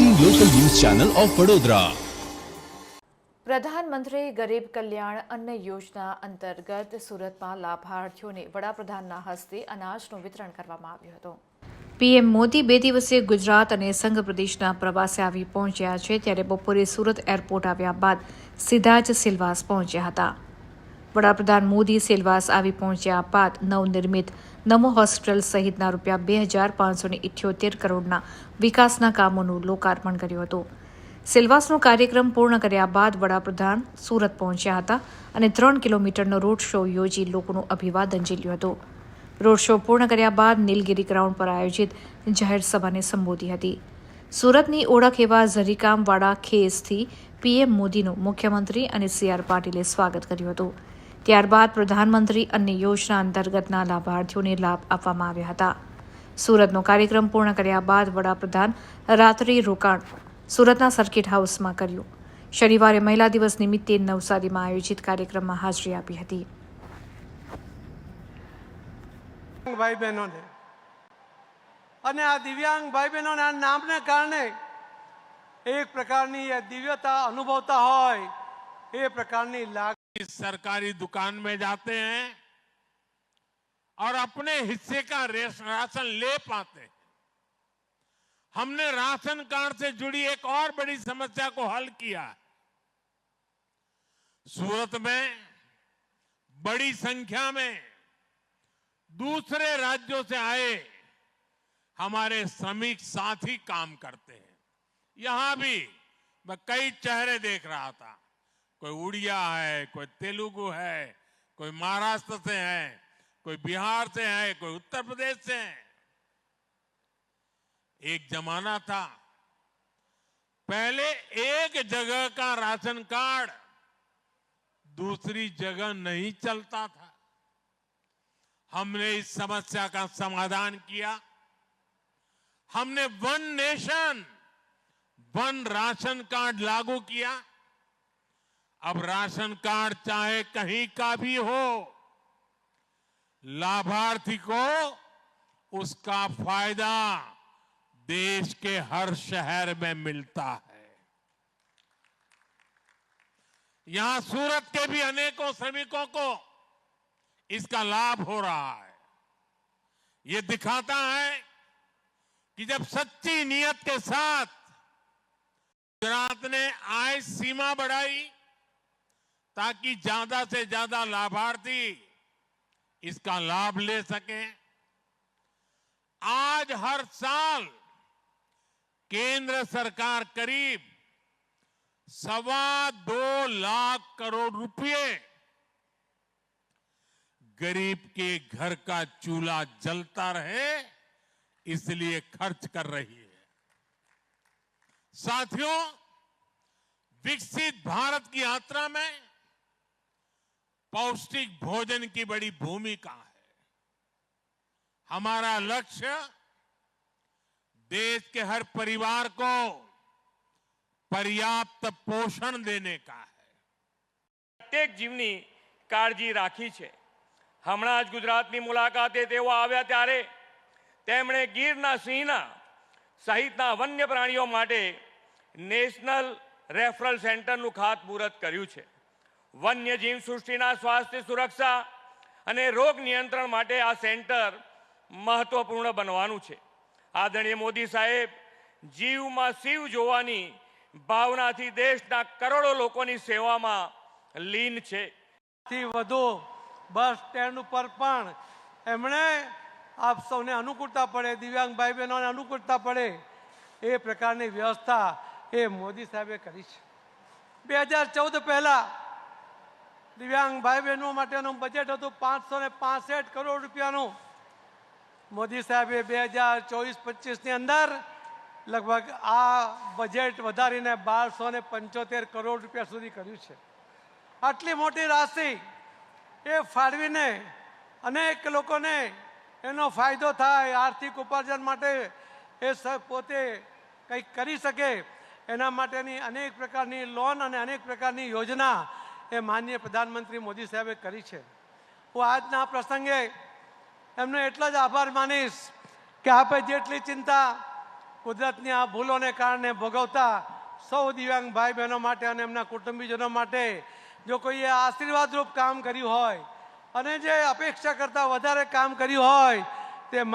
Channel of Vadodara પ્રધાનમંત્રી ગરીબ કલ્યાણ અન્ન યોજના અંતર્ગત સુરતમાં લાભાર્થીઓને વડાપ્રધાનના હસ્તે અનાજનું વિતરણ કરવામાં આવ્યું હતું. પીએમ મોદી બે દિવસીય ગુજરાત અને સંઘ પ્રદેશના પ્રવાસે આવી પહોંચ્યા છે ત્યારે બપોરે સુરત એરપોર્ટ આવ્યા બાદ સીધા જ સિલવાસ પહોંચ્યા હતા. વડાપ્રધાન મોદી સેલવાસ આવી પહોંચ્યા બાદ નવનિર્મિત નમો હોસ્પિટલ સહિતના રૂપિયા બે હજાર પાંચસો ઇઠ્યોતેર કરોડના વિકાસના કામોનું લોકાર્પણ કર્યું હતું. સેલવાસનો કાર્યક્રમ પૂર્ણ કર્યા બાદ વડાપ્રધાન સુરત પહોંચ્યા હતા અને ત્રણ કિલોમીટરનો રોડ શો યોજી લોકોનું અભિવાદન ઝીલ્યું હતું. રોડ શો પૂર્ણ કર્યા બાદ નીલગિરી ગ્રાઉન્ડ પર આયોજિત જાહેર સભાને સંબોધી હતી. સુરતની ઓળખ એવા ઝરીકામવાળા ખેસથી પીએમ મોદીનું મુખ્યમંત્રી અને સી આર પાટીલે સ્વાગત કર્યું હતું. ત્યારબાદ પ્રધાનમંત્રી અન્ય યોજના અંતર્ગતના લાભાર્થીઓને લાભ આપવામાં આવ્યા હતા. સુરતનો કાર્યક્રમ પૂર્ણ કર્યા બાદ વડાપ્રધાન રાત્રિ રોકાણ સુરતના સર્કિટ હાઉસમાં કર્યું. શનિવારે મહિલા દિવસ નિમિત્તે નવસારીમાં આયોજિત કાર્યક્રમમાં હાજરી આપી હતી. ભાઈ બહેનોને અને આ દિવ્યાંગ ભાઈ બહેનોને નામને કારણે એક પ્રકારની દિવ્યતા અનુભવતા હોય, એ પ્રકારની લાગ इस सरकारी दुकान में जाते हैं और अपने हिस्से का राशन ले पाते हैं। हमने राशन कार्ड से जुड़ी एक और बड़ी समस्या को हल किया। सूरत में, बड़ी संख्या में दूसरे राज्यों से आए हमारे श्रमिक साथी काम करते हैं। यहाँ भी मैं कई चेहरे देख रहा था। कोई उड़िया है, कोई तेलुगु है, कोई महाराष्ट्र से है, कोई बिहार से है, कोई उत्तर प्रदेश से है। एक जमाना था। पहले एक जगह का राशन कार्ड दूसरी जगह नहीं चलता था। हमने इस समस्या का समाधान किया। हमने one nation, one ration card लागू किया। अब राशन कार्ड चाहे कहीं का भी हो, लाभार्थी को उसका फ़ायदा देश के हर शहर में मिलता है। यहाँ सूरत के भी अनेकों श्रमिकों को इसका लाभ हो रहा है। ये दिखाता है कि जब सच्ची नियत के साथ गुजरात ने आय सीमा बढ़ाई ताकि ज़्यादा से ज़्यादा लाभार्थी इसका लाभ ले सके। आज हर साल केंद्र सरकार करीब सवा दो लाख करोड़ रुपए गरीब के घर का चूल्हा जलता रहे, इसलिए खर्च कर रही है। साथियों, विकसित भारत की यात्रा में पौष्टिक भोजन की बड़ी भूमिका है हमारा लक्ष्य देश के हर परिवार को पर्याप्त पोषण देने का है પ્રત્યેક જીવની કાળજી રાખી છે હમણાં જ ગુજરાતની મુલાકાતે તેઓ આવ્યા ત્યારે તેમણે ગીરના સિંહના સહિતના વન્ય પ્રાણીઓ માટે નેશનલ રેફરલ સેન્ટરનું ખાતમુહૂર્ત કર્યું છે વન્યજીવ સૃષ્ટિના સ્વાસ્થ્ય સુરક્ષા અને રોગ નિયંત્રણ માટે આ સેન્ટર મહત્વપૂર્ણ બનવાનું છે. આદરણીય મોદી સાહેબ, જીવમાં શિવ જોવાની ભાવનાથી દેશના કરોડો લોકોની સેવામાં લીન છે. થી વધુ બસ સ્ટેન્ડ ઉપર પણ એમણે આપ સૌને અનુકૂળતા પડે, દિવ્યાંગ ભાઈ બહેનોને અનુકૂળતા પડે એ પ્રકારની વ્યવસ્થા એ મોદી સાહેબે કરી છે. બે હજાર ચૌદ પહેલાં દિવ્યાંગ ભાઈ બહેનો માટેનું બજેટ હતું પાંચસો ને પાસઠ કરોડ રૂપિયાનું. મોદી સાહેબે બે હજાર ચોવીસ પચીસની અંદર લગભગ આ બજેટ વધારીને બારસો ને પંચોતેર કરોડ રૂપિયા સુધી કર્યું છે. આટલી મોટી રાશિ એ ફાળવીને અનેક લોકોને એનો ફાયદો થાય, આર્થિક ઉપાર્જન માટે એ પોતે કંઈક કરી શકે. એના માટેની અનેક પ્રકારની લોન અને અનેક પ્રકારની યોજના એ માનનીય પ્રધાનમંત્રી મોદી સાહેબે કરી છે. હું આજના પ્રસંગે એમનો એટલો જ આભાર માનીશ કે આપે જેટલી ચિંતા કુદરતની આ ભૂલોને કારણે ભોગવતા સૌ દિવ્યાંગ ભાઈ બહેનો માટે અને એમના કુટુંબીજનો માટે જો કોઈએ આશીર્વાદરૂપ કામ કર્યું હોય અને જે અપેક્ષા કરતાં વધારે કામ કર્યું હોય